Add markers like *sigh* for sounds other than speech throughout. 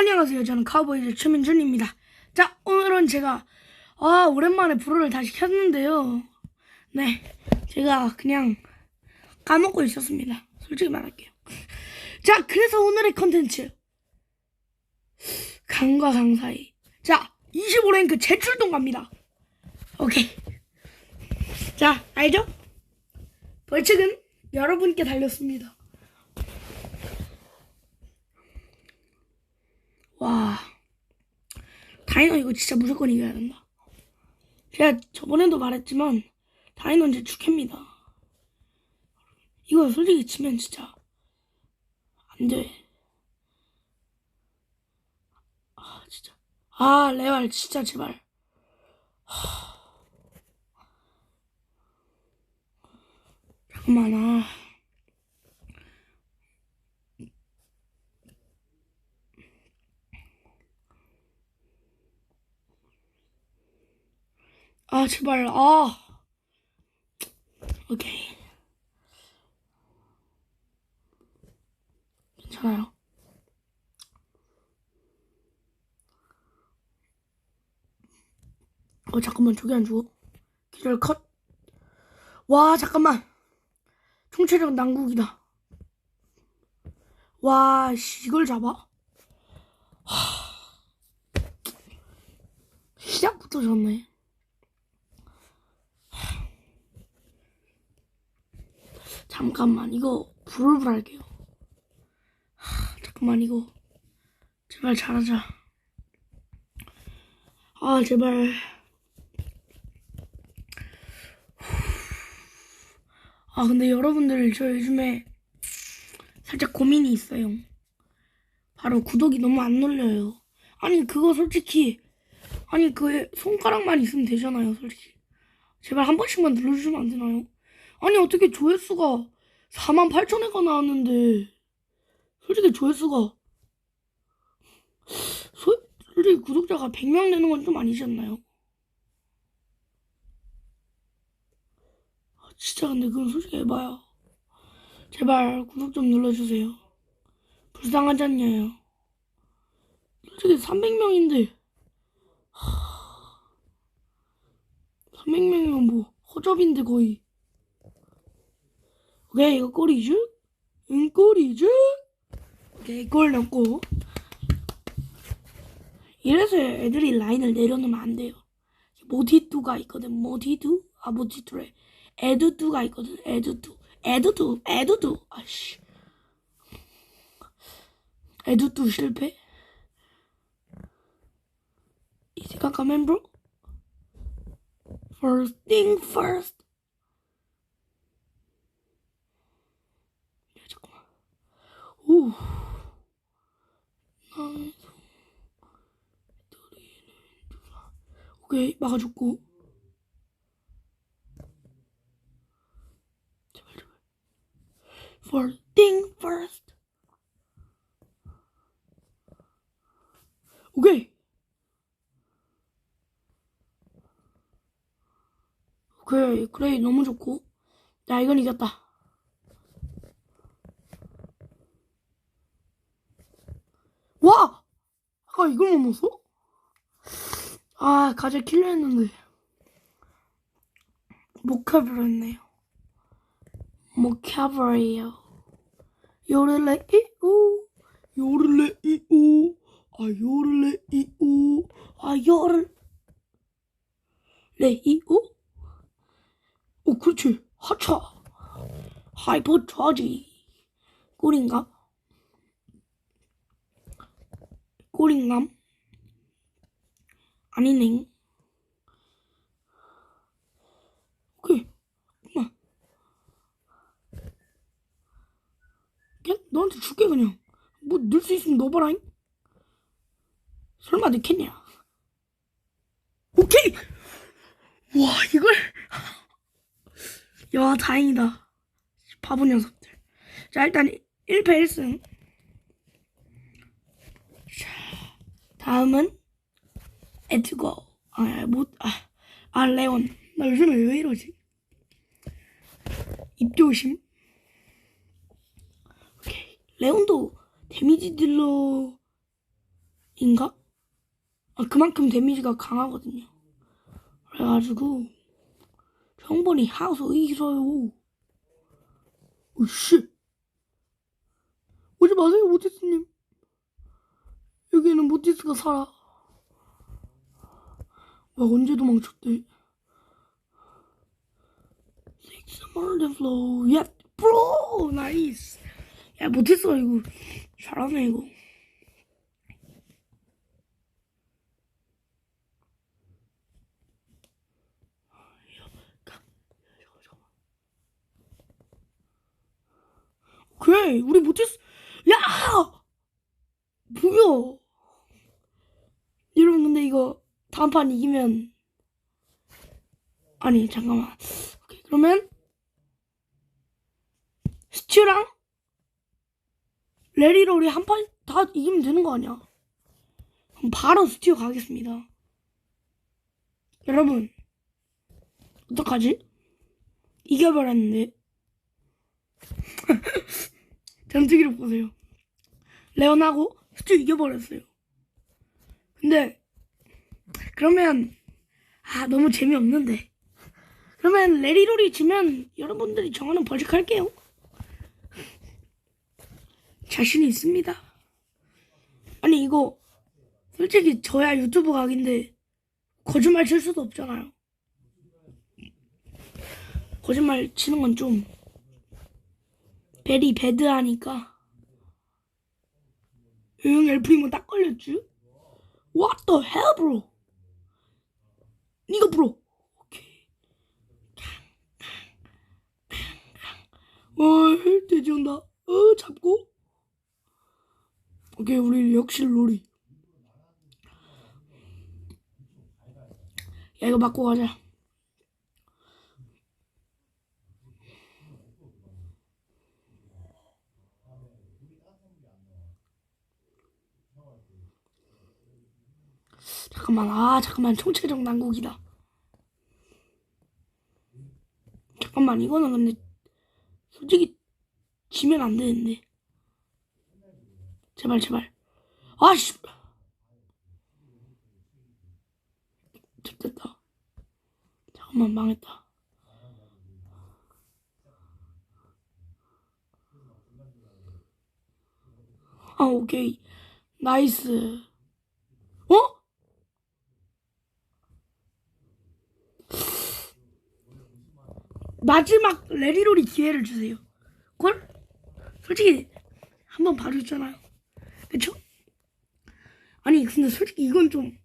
안녕하세요. 저는 카우보이즈 최민준입니다. 자, 오늘은 제가 아 오랜만에 불어를 다시 켰는데요. 네, 제가 그냥 까먹고 있었습니다. 솔직히 말할게요. *laughs* 자, 그래서 오늘의 컨텐츠 강과 강 사이. 자, 25랭크 재출동 갑니다. 오케이. 자, 알죠? 벌칙은 여러분께 달렸습니다. 와. 다이너 이거 진짜 무조건 이겨야 된다. 제가 저번에도 말했지만, 다이너는 제 축해입니다. 이거 솔직히 치면 진짜, 안 돼. 아, 진짜. 아, 레알, 진짜, 제발. 하... 잠깐만, 아. 아, 제발, 아. 오케이. 괜찮아요. 어, 잠깐만, 저기 안 죽어. 기절 컷. 와, 잠깐만. 총체적 난국이다. 와, 씨, 이걸 잡아? 하... 시작부터 졌네. 잠깐만 이거 불을 할게요. 하, 잠깐만 이거 제발 잘하자. 아 제발. 아 근데 여러분들 저 요즘에 살짝 고민이 있어요. 바로 구독이 너무 안 눌려요. 아니 그거 솔직히 아니 그 손가락만 있으면 되잖아요 솔직히. 제발 한 번씩만 눌러주시면 안 되나요? 아니 어떻게 조회수가 4만 8천회가 나왔는데. 솔직히 조회수가. 소, 솔직히 구독자가 100명 되는 건 좀 아니지 않나요? 아, 진짜 근데 그건 솔직히 해봐요. 제발 구독 좀 눌러주세요. 불쌍하지 않냐요. 솔직히 300명인데. 300명이면 뭐 허접인데 거의 오케이 이거 꼴이죠? 응 꼴이죠? 오케이 꼴 넣고. 이래서 애들이 라인을 내려놓으면 안 돼요. 모티두가 있거든 모티두? 아 모티두래. 에두두가 있거든 에두두 에두두 에두두 아씨. 에두두 실패? 이 생각하면 bro first thing first 야, 잠깐만. 오. 나의 손. 배터리는 주사. 오케이, 막아줬고. 제발, 제발. First thing first. 오케이. 오케이, 그래, 너무 좋고. 야, 이건 이겼다. 와! 아까 이걸 못 넣었어? 아, 가재 킬려 했는데. 모카브로 했네요. 모카브로예요. 요를레 이오 요를레 이오 아 요를레 이오 아 요를 레 이오 오 그렇지 하차 하이퍼 차지 꿀인가? 꿀인감? 아니네. 오케이. 그냥 너한테 줄게 그냥. 뭐 넣을 수 있으면 넣어봐라잉. 설마 넣겠냐? 오케이! 와 이걸 야 다행이다. 바보 녀석들. 자 일단 1패 1승. 다음은 에드거 아 못 아, 아 레온 나 요즘에 왜 이러지 입조심 오케이 레온도 데미지 딜러 인가? 아, 그만큼 데미지가 강하거든요. 그래가지고 형번이 하우스 이기서요. 오씨. 오지 마세요, 모티스님. 여기는 모티스가 살아. 와, 언제 도망쳤대? Six more than flow. 야, 프로! 나이스. 야, 모티스가 이거 잘하네, 이거. 그래, 우리 모티스, 야! 뭐야? 여러분, 근데 이거 다음 판 이기면, 아니, 잠깐만. 오케이, 그러면, 스튜랑, 레리롤이 한판 다 이기면 되는 거 아니야? 그럼 바로 스튜 가겠습니다. 여러분, 어떡하지? 이겨버렸는데. *laughs* 전투기를 보세요. 레온하고 스튜 이겨버렸어요. 근데 그러면 아 너무 재미없는데. 그러면 레리롤이 지면 여러분들이 정하는 벌칙 할게요. 자신이 있습니다. 아니 이거 솔직히 저야 유튜브 각인데 거짓말 칠 수도 없잖아요. 거짓말 치는 건 좀 베리 배드하니까 응 엘프리모 딱 걸렸지? What the hell bro? 니가 브로 오케이. 어 돼지 온다. 어 잡고. 오케이 우리 역시 로리 야 이거 맞고 가자 잠깐만 아 잠깐만 총체적 난국이다. 잠깐만 이거는 근데 솔직히 지면 안 되는데. 제발 제발. 아씨. 됐다. 잠깐만 망했다. 아 오케이. 나이스 어? 마지막 레리롤이 기회를 주세요. 그걸 솔직히 한 번 봐줬잖아요. 그쵸? 아니 근데 솔직히 이건 좀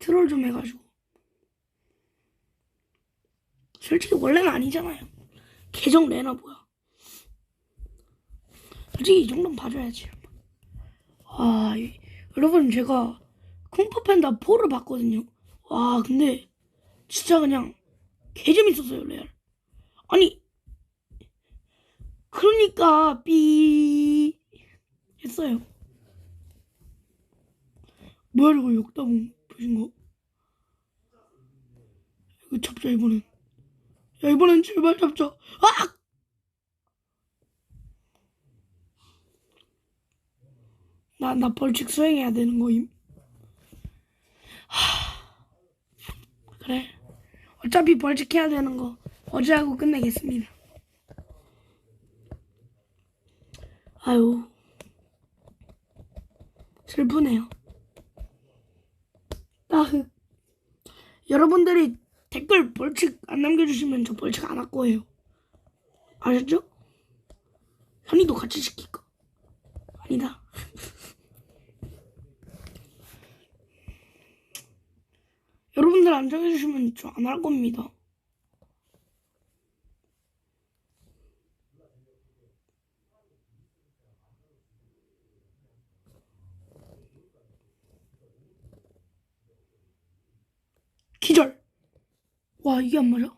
트롤 좀 해가지고 솔직히 원래는 아니잖아요. 계정 내나 뭐야. 솔직히 이 정도는 봐줘야지. 아 이- 여러분 제가 쿵푸 팬다 4를 봤거든요. 와 근데 진짜 그냥 개 재밌었어요 레알. 아니 그러니까 삐 했어요. 뭐야 이거 욕다봉 보신 거? 이거 잡자 이번엔. 야 이번엔 제발 잡자. 아! 나, 나 벌칙 수행해야 되는 거임. 하... 그래. 어차피 벌칙 해야 되는 거 어제 하고 끝내겠습니다. 아유 슬프네요. 아, 그, 여러분들이 댓글 벌칙 안 남겨주시면 저 벌칙 안 할 거예요. 아셨죠? 현이도 같이 시킬까? 아니다. *laughs* 여러분들 안 정해주시면 저 안 할 겁니다. 기절. 와 이게 안 맞아?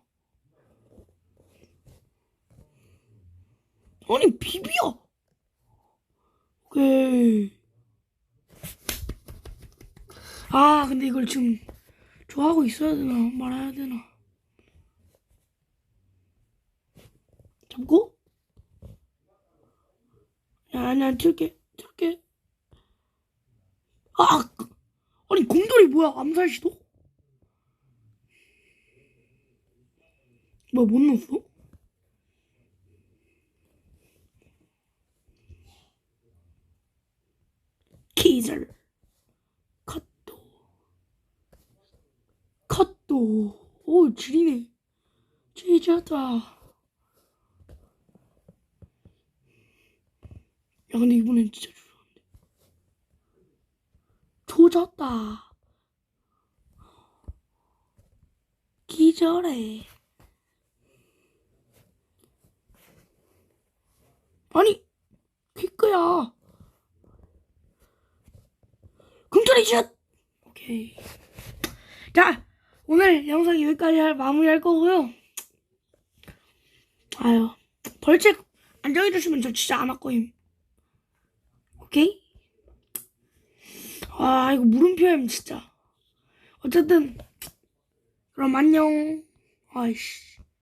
아니 비비야. 오케이. 아 근데 이걸 지금 좋아하고 있어야 되나 말아야 되나? 잡고? 야, 나 틀게, 틀게. 아! 뭐야 암살 시도? 뭐야 못 넣었어? 기절 컷도 컷도 오 지리네. 쥐졌다. 야 근데 이번엔 진짜 조졌는데. 조졌다. 기절해 아니 퀵크야. 금전이 슛! 오케이. 자 오늘 영상 여기까지 할- 마무리할 거고요. 아유 벌칙 안 정해주시면 저 진짜 안 할 거임. 오케이? 아 이거 물음표임 진짜. 어쨌든 그럼 안녕. 아이씨